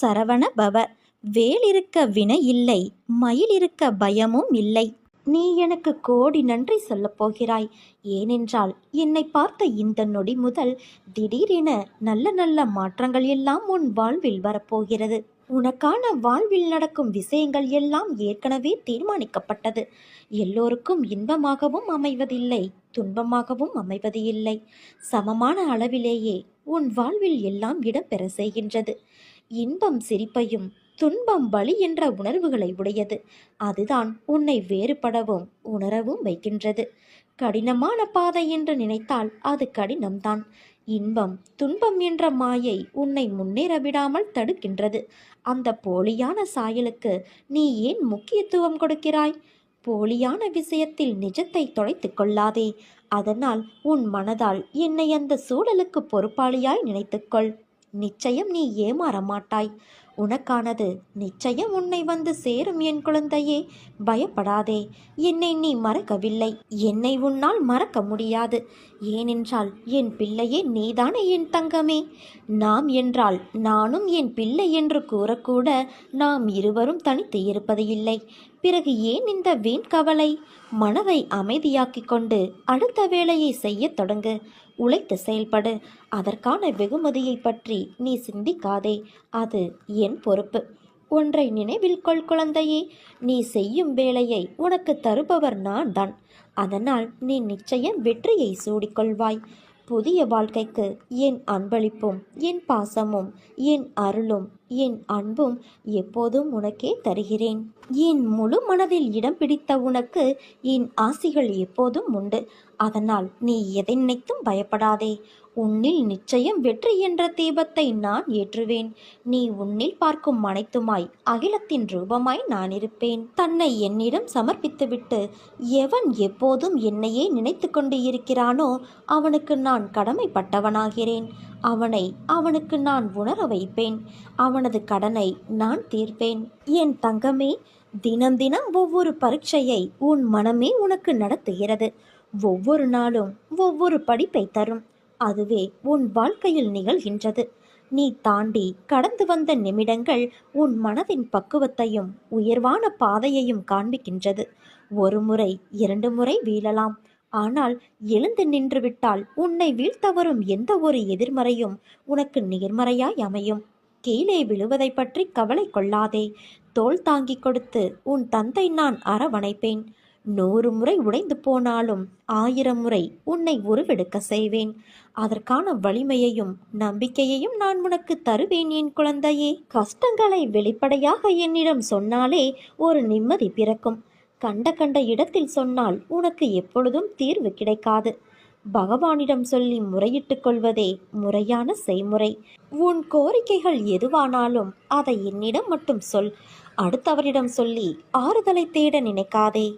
சரவண பவ. வேல் இருக்க வினை இல்லை மயில் இருக்க பயமும் இல்லை. நீ எனக்கு கோடி நன்றி சொல்லப் போகிறாய். ஏனென்றால் என்னை பார்த்த இந்த நொடி முதல் திடீரென நல்ல நல்ல மாற்றங்கள் எல்லாம் உன் வாழ்வில் வரப்போகிறது. உனக்கான வாழ்வில் நடக்கும் விஷயங்கள் எல்லாம் ஏற்கனவே தீர்மானிக்கப்பட்டது. எல்லோருக்கும் இன்பமாகவும் அமைவதில்லை துன்பமாகவும் அமைவது இல்லை. சமமான அளவிலேயே உன் வாழ்வில் எல்லாம் இடம்பெற செய்கின்றது. இன்பம் சிரிப்பையும் துன்பம் வலி என்ற உணர்வுகளை உடையது. அதுதான் உன்னை வேறுபடவும் உணரவும் வைக்கின்றது. கடினமான பாதை என்று நினைத்தால் அது கடினம்தான். இன்பம் துன்பம் என்ற மாயை உன்னை முன்னேற விடாமல் தடுக்கின்றது. அந்த போலியான சாயலுக்கு நீ ஏன் முக்கியத்துவம் கொடுக்கிறாய்? போலியான விஷயத்தில் நிஜத்தை தொலைத்துக் கொள்ளாதே. அதனால் உன் மனதால் என்னை அந்த சூழலுக்கு பொறுப்பாளியாய் நினைத்துக்கொள் நிச்சயம் நீ ஏமாற மாட்டாய் உனக்கானது நிச்சயம் உன்னை வந்து சேரும் என் குழந்தையே. பயப்படாதே. என்னை நீ மறக்கவில்லை. என்னை உன்னால் மறக்க முடியாது. ஏனென்றால் என் பிள்ளையே நீதானே என் தங்கமே. நாம் என்றால் நானும் என் பிள்ளை என்று கூறக்கூட நாம் இருவரும் தனித்து இருப்பது இல்லை. பிறகு ஏன் இந்த வீண் கவலை? மனதை அமைதியாக்கிக் கொண்டு அடுத்த வேலையை செய்யத் தொடங்கு. உழைத்து செயல்படு. அதற்கான வெகுமதியை பற்றி நீ சிந்திக்காதே. அது என் பொறுப்பு. ஒன்றை நினைவில் கொள் குழந்தையே. நீ செய்யும் வேலையை உனக்கு தருபவர் நான் தான் அதனால் நீ நிச்சயம் வெற்றியை சூடிக்கொள்வாய். புதிய வாழ்க்கைக்கு என் அன்பளிப்பும் என் பாசமும் என் அருளும் என் அன்பும் எப்போதும் உனக்கே தருகிறேன். என் முழு மனதில் இடம் பிடித்த உனக்கு என் ஆசிகள் எப்போதும் உண்டு. அதனால் நீ எதை நினைத்தும் பயப்படாதே. உன்னில் நிச்சயம் வெற்றி என்ற தீபத்தை நான் ஏற்றுவேன். நீ உன்னில் பார்க்கும் அனைத்துமாய் அகிலத்தின் ரூபமாய் நான் இருப்பேன். தன்னை என்னிடம் சமர்ப்பித்துவிட்டு எவன் எப்போதும் என்னையே நினைத்து கொண்டு இருக்கிறானோ அவனுக்கு நான் கடமைப்பட்டவனாகிறேன். அவனை அவனுக்கு நான் உணர வைப்பேன். அவனது கடனை நான் தீர்ப்பேன். என் தங்கமே தினம் தினம் ஒவ்வொரு பரீட்சையை உன் மனமே உனக்கு நடத்துகிறது. ஒவ்வொரு நாளும் ஒவ்வொரு படிப்பை தரும். அதுவே உன் வாழ்க்கையில் நிகழ்கின்றது. நீ தாண்டி கடந்து வந்த நிமிடங்கள் உன் மனதின் பக்குவத்தையும் உயர்வான பாதையையும் காண்பிக்கின்றது. ஒரு முறை இரண்டு முறை வீழலாம். ஆனால் எழுந்து நின்றுவிட்டால் உன்னை வீழ்த்த வரும் எந்த ஒரு எதிர்மறையும் உனக்கு நேர்மறையாய் அமையும். கீழே விழுவதை பற்றி கவலை கொள்ளாதே. தோல் தாங்கிக் கொடுத்து உன் தந்தை நான் அரவணைப்பேன். நூறு முறை உடைந்து போனாலும் ஆயிரம் முறை உன்னை உருவெடுக்க செய்வேன். அதற்கான வலிமையையும் நம்பிக்கையையும் நான் உனக்கு தருவேன் என் குழந்தையே. கஷ்டங்களை வெளிப்படையாக என்னிடம் சொன்னாலே ஒரு நிம்மதி பிறக்கும். கண்ட கண்ட இடத்தில் சொன்னால் உனக்கு எப்பொழுதும் தீர்வு கிடைக்காது. பகவானிடம் சொல்லி முறையிட்டுக் கொள்வதே முறையான செய்முறை. உன் கோரிக்கைகள் எதுவானாலும் அதை என்னிடம் மட்டும் சொல். அடுத்தவரிடம் சொல்லி ஆறுதலை தேட நினைக்காதே.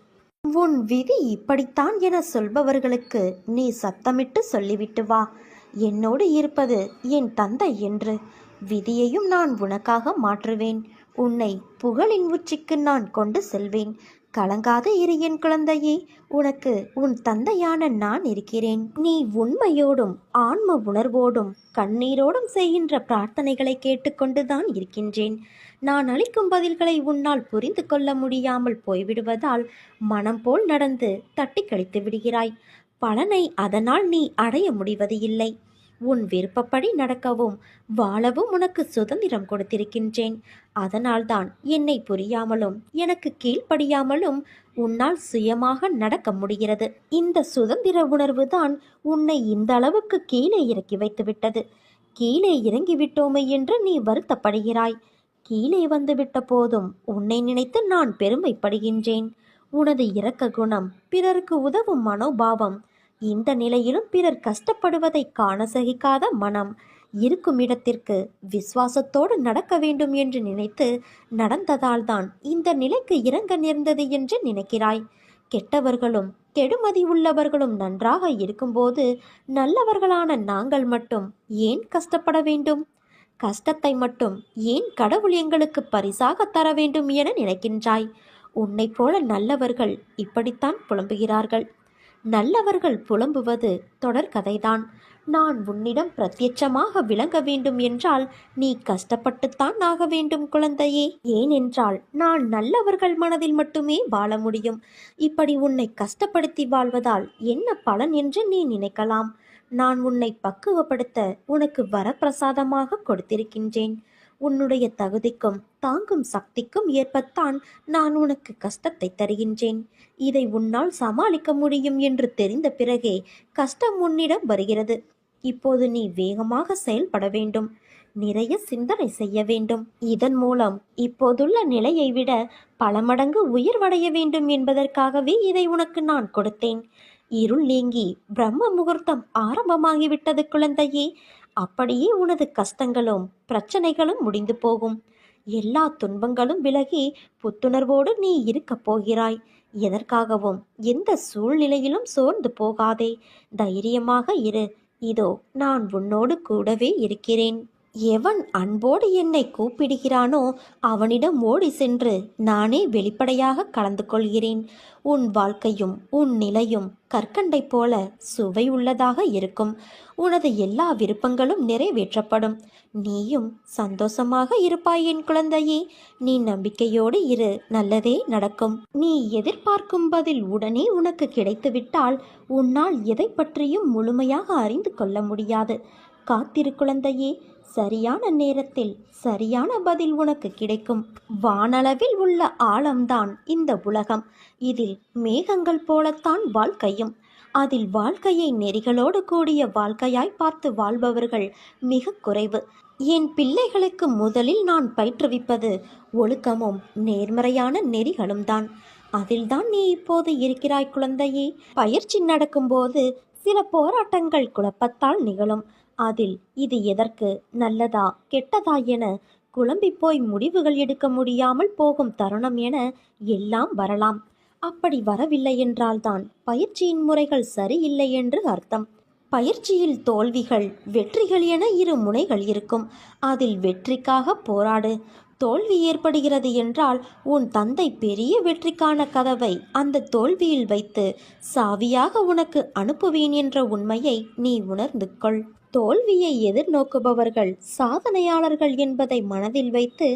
உன் விதி இப்படித்தான் என சொல்பவர்களுக்கு நீ சத்தமிட்டு சொல்லிவிட்டு வா. என்னோடு இருப்பது என் தந்தை என்று. விதியையும் நான் உனக்காக மாற்றுவேன். உன்னை புகழின் உச்சிக்கு நான் கொண்டு செல்வேன். கலங்காத இரு என் குழந்தையே உனக்கு உன் தந்தையான நான் இருக்கிறேன். நீ உண்மையோடும் ஆன்ம உணர்வோடும் கண்ணீரோடும் செய்கின்ற பிரார்த்தனைகளை கேட்டுக்கொண்டுதான் இருக்கின்றேன். நான் அளிக்கும் பதில்களை உன்னால் புரிந்து கொள்ள முடியாமல் போய்விடுவதால் மனம் போல் நடந்து தட்டி கழித்து விடுகிறாய். பலனை அதனால் நீ அடைய முடிவது இல்லை உன் விருப்பப்படி நடக்கவும் வாழவும் உனக்கு சுதந்திரம் கொடுத்திருக்கின்றேன். அதனால்தான் என்னை புரியாமலும் எனக்கு கீழ்ப்படியாமலும் உன்னால் சுயமாக நடக்க முடிகிறது. இந்த சுதந்திர உணர்வு தான் உன்னை இந்த அளவுக்கு கீழே இறக்கி வைத்துவிட்டது கீழே இறங்கிவிட்டோமே என்று நீ வருத்தப்படுகிறாய். கீழே வந்துவிட்ட போதும் உன்னை நினைத்து நான் பெருமைப்படுகின்றேன். உனது இரக்க குணம் பிறருக்கு உதவும் மனோபாவம் இந்த நிலையிலும் பிறர் கஷ்டப்படுவதை காண சகிக்காத மனம் இருக்கும் இடத்திற்கு விசுவாசத்தோடு நடக்க வேண்டும் என்று நினைத்து நடந்ததால்தான் இந்த நிலைக்கு இறங்க நேர்ந்தது என்று நினைக்கிறாய். கெட்டவர்களும் கெடுமதி உள்ளவர்களும் நன்றாக இருக்கும்போது நல்லவர்களான நாங்கள் மட்டும் ஏன் கஷ்டப்பட வேண்டும்? கஷ்டத்தை மட்டும் ஏன் கடவுள் எங்களுக்கு பரிசாக தர வேண்டும் என நினைக்கின்றாய்? உன்னைப் போல நல்லவர்கள் இப்படித்தான் புலம்புகிறார்கள். நல்லவர்கள் புலம்புவது தொடர்கதைதான் நான் உன்னிடம் பிரத்யட்சமாக விளங்க வேண்டும் என்றால் நீ கஷ்டப்பட்டுத்தான் ஆக வேண்டும் குழந்தையே. ஏனென்றால் நான் நல்லவர்கள் மனதில் மட்டுமே வாழ முடியும். இப்படி உன்னை கஷ்டப்படுத்தி வாழ்வதால் என்ன பலன் என்று நீ நினைக்கலாம். நான் உன்னை பக்குவப்படுத்த உனக்கு வரப்பிரசாதமாக கொடுத்திருக்கின்றேன். உன்னுடைய தகுதிக்கும் தாங்கும் சக்திக்கும் ஏற்பத்தான் நான் உனக்கு கஷ்டத்தை தருகின்றேன். இதை உன்னால் சமாளிக்க முடியும் என்று தெரிந்த பிறகே கஷ்டம் உன்னிடம் வருகிறது. இப்போது நீ வேகமாக செயல்பட வேண்டும். நிறைய சிந்தனை செய்ய வேண்டும். இதன் மூலம் இப்போதுள்ள நிலையை விட பல மடங்கு உயர்வடைய வேண்டும் என்பதற்காகவே இதை உனக்கு நான் கொடுத்தேன். இருள் நீங்கி பிரம்ம முகூர்த்தம் ஆரம்பமாகிவிட்டது குழந்தையே. அப்படியே உனது கஷ்டங்களும் பிரச்சனைகளும் முடிந்து போகும். எல்லா துன்பங்களும் விலகி புத்துணர்வோடு நீ இருக்கப் போகிறாய். எதற்காகவும் எந்த சூழ்நிலையிலும் சோர்ந்து போகாதே. தைரியமாக இரு. இதோ நான் உன்னோடு கூடவே இருக்கிறேன். எவன் அன்போடு என்னை கூப்பிடுகிறானோ அவனிடம் ஓடி சென்று நானே வெளிப்படையாக கலந்து கொள்கிறேன். உன் வாழ்க்கையும் உன் நிலையும் கற்கண்டை போல சுவை உள்ளதாக இருக்கும். உனது எல்லா விருப்பங்களும் நிறைவேற்றப்படும். நீயும் சந்தோஷமாக இருப்பாய் என் குழந்தையே. நீ நம்பிக்கையோடு இரு நல்லதே நடக்கும். நீ எதிர்பார்க்கும் பதில் உடனே உனக்கு கிடைத்துவிட்டால் உன்னால் எதை பற்றியும் முழுமையாக அறிந்து கொள்ள முடியாது. காத்திரு குழந்தையே சரியான நேரத்தில் சரியான பதில் உனக்கு கிடைக்கும். வானளவில் உள்ள ஆழம்தான் இந்த உலகம். இதில் மேகங்கள் போலத்தான் வாழ்க்கையும். அதில் வாழ்க்கையை நெறிகளோடு கூடிய வாழ்க்கையாய் பார்த்து வாழ்பவர்கள் மிக குறைவு. என் பிள்ளைகளுக்கு முதலில் நான் பயிற்றுவிப்பது ஒழுக்கமும் நேர்மறையான நெறிகளும் தான் அதில்தான் நீ இப்போது இருக்கிறாய் குழந்தையே. பயிற்சி நடக்கும்போது சில போராட்டங்கள் குழப்பத்தால் நிகழும். அதில் இது எதற்கு நல்லதா கெட்டதா என குழம்பி போய் முடிவுகள் எடுக்க முடியாமல் போகும் தருணம் என எல்லாம் வரலாம். அப்படி வரவில்லை என்றால்தான் பயிற்சியின் முறைகள் சரியில்லை என்று அர்த்தம். பயிற்சியில் தோல்விகள் வெற்றிகள் என இரு முனைகள் இருக்கும். அதில் வெற்றிக்காக போராடு. தோல்வி ஏற்படுகிறது என்றால் உன் தந்தை பெரிய வெற்றிக்கான கதவை அந்த தோல்வியில் வைத்து சாவியாக உனக்கு அனுப்புவேன் என்ற உண்மையை நீ உணர்ந்து கொள். தோல்வியை எதிர்நோக்குபவர்கள் சாதனையாளர்கள் என்பதை மனதில் வைத்து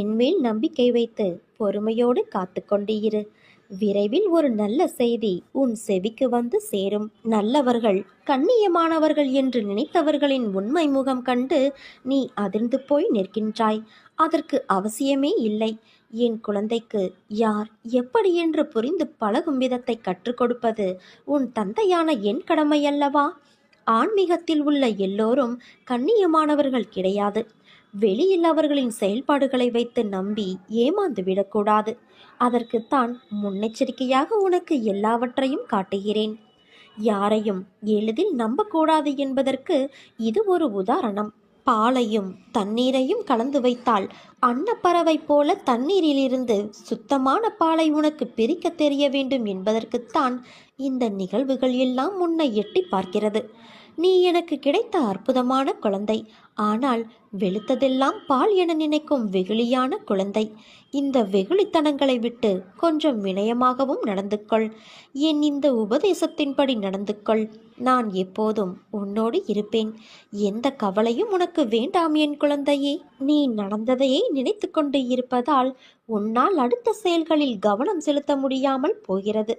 என்மேல் நம்பிக்கை வைத்து பொறுமையோடு காத்து கொண்டிரு. இரு விரைவில் ஒரு நல்ல செய்தி உன் செவிக்கு வந்து சேரும். நல்லவர்கள் கண்ணியமானவர்கள் என்று நினைத்தவர்களின் உண்மை முகம் கண்டு நீ அதிர்ந்து போய் நிற்கின்றாய். அதற்கு அவசியமே இல்லை. என் குழந்தைக்கு யார் எப்படி என்று புரிந்து பழகும் விதத்தை கற்றுக் கொடுப்பது உன் தந்தையான என் கடமை அல்லவா ஆன்மீகத்தில் உள்ள எல்லோரும் கண்ணியமானவர்கள் கிடையாது. வெளியில் அவர்களின் செயல்பாடுகளை வைத்து நம்பி ஏமாந்து விடக்கூடாது. அதற்குத்தான் முன்னெச்சரிக்கையாக உனக்கு எல்லாவற்றையும் காட்டுகிறேன். யாரையும் எளிதில் நம்பக்கூடாது என்பதற்கு இது ஒரு உதாரணம். பாலையும் தண்ணீரையும் கலந்து வைத்தால் அன்னப்பறவை போல தண்ணீரிலிருந்து சுத்தமான பாலை உனக்கு பிரிக்க தெரிய வேண்டும் என்பதற்குத்தான் இந்த நிகழ்வுகள் எல்லாம் உன்னை எட்டி பார்க்கிறது. நீ எனக்கு கிடைத்த அற்புதமான குழந்தை. ஆனால் வெளுத்ததெல்லாம் பால் என நினைக்கும் வெகுளியான குழந்தை. இந்த வெகுளித்தனங்களை விட்டு கொஞ்சம் வினயமாகவும் நடந்து கொள் என் இந்த உபதேசத்தின்படி நடந்து கொள் நான் எப்போதும் உன்னோடு இருப்பேன். எந்த கவலையும் உனக்கு வேண்டாம் என் குழந்தையே. நீ நடந்ததையே நினைத்து கொண்டு இருப்பதால் உன்னால் அடுத்த செயல்களில் கவனம் செலுத்த முடியாமல் போகிறது.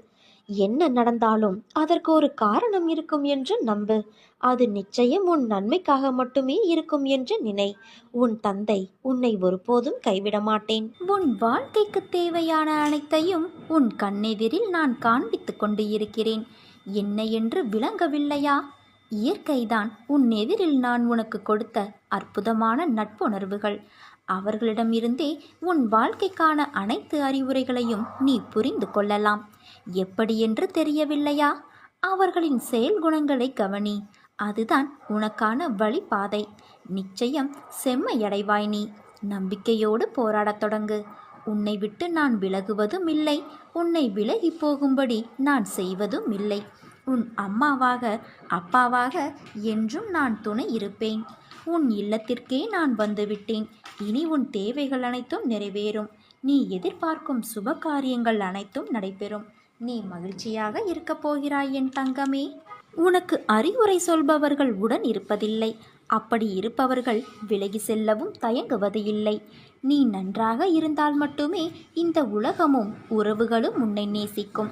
என்ன நடந்தாலும் அதற்கு ஒரு காரணம் இருக்கும் என்று நம்பு. அது நிச்சயம் உன் நன்மைக்காக மட்டுமே இருக்கும் என்று நினை. உன் தந்தை உன்னை ஒருபோதும் கைவிட மாட்டேன். உன் வாழ்க்கைக்கு தேவையான அனைத்தையும் உன் கண்ணெதிரில் நான் காண்பித்துக் கொண்டு இருக்கிறேன். என்ன என்று விளங்கவில்லையா? இயற்கைதான் உன் எதிரில் நான் உனக்கு கொடுத்த அற்புதமான நட்புணர்வுகள். அவர்களிடமிருந்தே உன் வாழ்க்கைக்கான அனைத்து அறிவுரைகளையும் நீ புரிந்து கொள்ளலாம். எப்படி என்று தெரியவில்லையா? அவர்களின் செயல் குணங்களை கவனி. அதுதான் உனக்கான வழிபாதை. நிச்சயம் செம்மையடைவாய் நீ. நம்பிக்கையோடு போராடத் தொடங்கு. உன்னை விட்டு நான் விலகுவதும் இல்லை. உன்னை விலகி போகும்படி நான் செய்வதும் இல்லை. உன் அம்மாவாக அப்பாவாக என்றும் நான் துணை இருப்பேன். உன் இல்லத்திற்கே நான் வந்துவிட்டேன் இனி உன் தேவைகள் அனைத்தும் நிறைவேறும். நீ எதிர்பார்க்கும் சுப காரியங்கள் அனைத்தும் நடைபெறும். நீ மகிழ்ச்சியாக இருக்கப் போகிறாய் என் தங்கமே. உனக்கு அறிவுரை சொல்பவர்கள் உடன் இருப்பதில்லை. அப்படி இருப்பவர்கள் விலகி செல்லவும் தயங்குவது இல்லை நீ நன்றாக இருந்தால் மட்டுமே இந்த உலகமும் உறவுகளும் உன்னை நேசிக்கும்.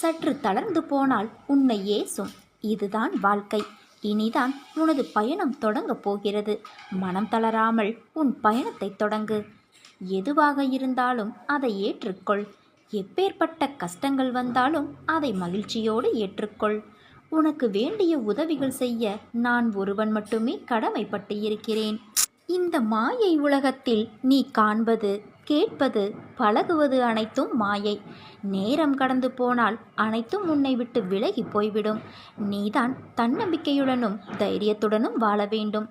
சற்று தளர்ந்து போனால் உன்னை ஏசும். இதுதான் வாழ்க்கை. இனிதான் உனது பயணம் தொடங்கப் போகிறது. மனம் தளராமல் உன் பயணத்தை தொடங்கு. எதுவாக இருந்தாலும் அதை ஏற்றுக்கொள். எப்பேற்பட்ட கஷ்டங்கள் வந்தாலும் அதை மகிழ்ச்சியோடு ஏற்றுக்கொள். உனக்கு வேண்டிய உதவிகள் செய்ய நான் ஒருவன் மட்டுமே கடமைப்பட்டு இருக்கிறேன் இந்த மாயை உலகத்தில் நீ காண்பது கேட்பது பழகுவது அனைத்தும் மாயை. நேரம் கடந்து போனால் அனைத்தும் உன்னை விட்டு விலகி போய்விடும். நீதான் தன்னம்பிக்கையுடனும் தைரியத்துடனும் வாழ வேண்டும்.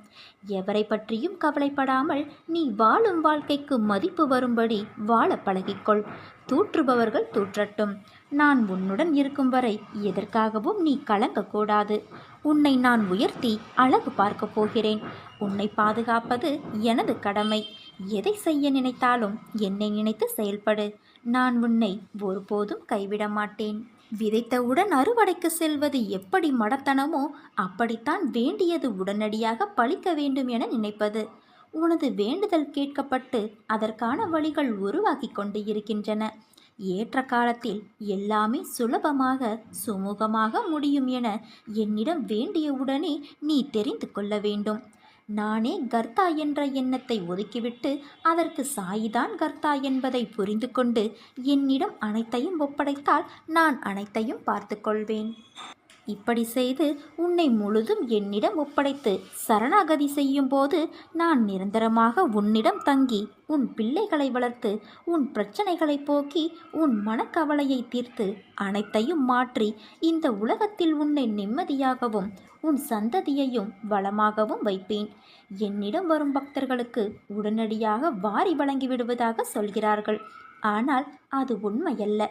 எவரை பற்றியும் கவலைப்படாமல் நீ வாழும் வாழ்க்கைக்கு மதிப்பு வரும்படி வாழ பழகிக்கொள். தூற்றுபவர்கள் தூற்றட்டும். நான் உன்னுடன் இருக்கும் வரை எதற்காகவும் நீ கலங்கக்கூடாது. உன்னை நான் உயர்த்தி அழகு பார்க்கப் போகிறேன். உன்னை பாதுகாப்பது எனது கடமை. எதை செய்ய நினைத்தாலும் என்னை நினைத்து செயல்படு. நான் உன்னை ஒருபோதும் கைவிட மாட்டேன். விதைத்தவுடன் அறுவடைக்கு செல்வது எப்படி மடத்தனமோ அப்படித்தான் வேண்டியது உடனடியாக பழிக்க வேண்டும் என நினைப்பது. உனது வேண்டுதல் கேட்கப்பட்டு அதற்கான வழிகள் உருவாகி கொண்டு இருக்கின்றன. ஏற்ற காலத்தில் எல்லாமே சுலபமாக சுமூகமாக முடியும் என என்னிடம் வேண்டியவுடனே நீ தெரிந்து கொள்ள வேண்டும். நானே கர்த்தா என்ற எண்ணத்தை ஒதுக்கிவிட்டு அதற்கு சாயிதான் கர்த்தா என்பதை புரிந்து கொண்டு என்னிடம் அனைத்தையும் ஒப்படைத்தால் நான் அனைத்தையும் பார்த்து கொள்வேன் இப்படி செய்து உன்னை முழுதும் என்னிடம் ஒப்படைத்து சரணாகதி செய்யும் போது நான் நிரந்தரமாக உன்னிடம் தங்கி உன் பிள்ளைகளை வளர்த்து உன் பிரச்சனைகளை போக்கி உன் மனக்கவலையை தீர்த்து அனைத்தையும் மாற்றி இந்த உலகத்தில் உன்னை நிம்மதியாகவும் உன் சந்ததியையும் வளமாகவும் வைப்பேன். என்னிடம் வரும் பக்தர்களுக்கு உடனடியாக வாரி வழங்கிவிடுவதாக சொல்கிறார்கள். ஆனால் அது உண்மையல்ல.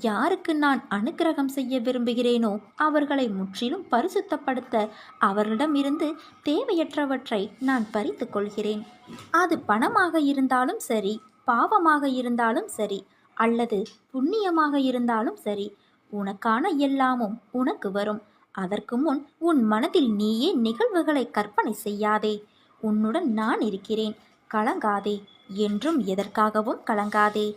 யாருக்கு நான் அனுக்கிரகம் செய்ய விரும்புகிறேனோ அவர்களை முற்றிலும் பரிசுத்தப்படுத்த அவர்களிடமிருந்து தேவையற்றவற்றை நான் பறித்து கொள்கிறேன். அது பணமாக இருந்தாலும் சரி பாவமாக இருந்தாலும் சரி அல்லது புண்ணியமாக இருந்தாலும் சரி உனக்கான எல்லாமும் உனக்கு வரும். அதற்கு முன் உன் மனதில் நீயே நிகழ்வுகளை கற்பனை செய்யாதே. உன்னுடன் நான் இருக்கிறேன் கலங்காதே. என்றும் எதற்காகவும் கலங்காதே.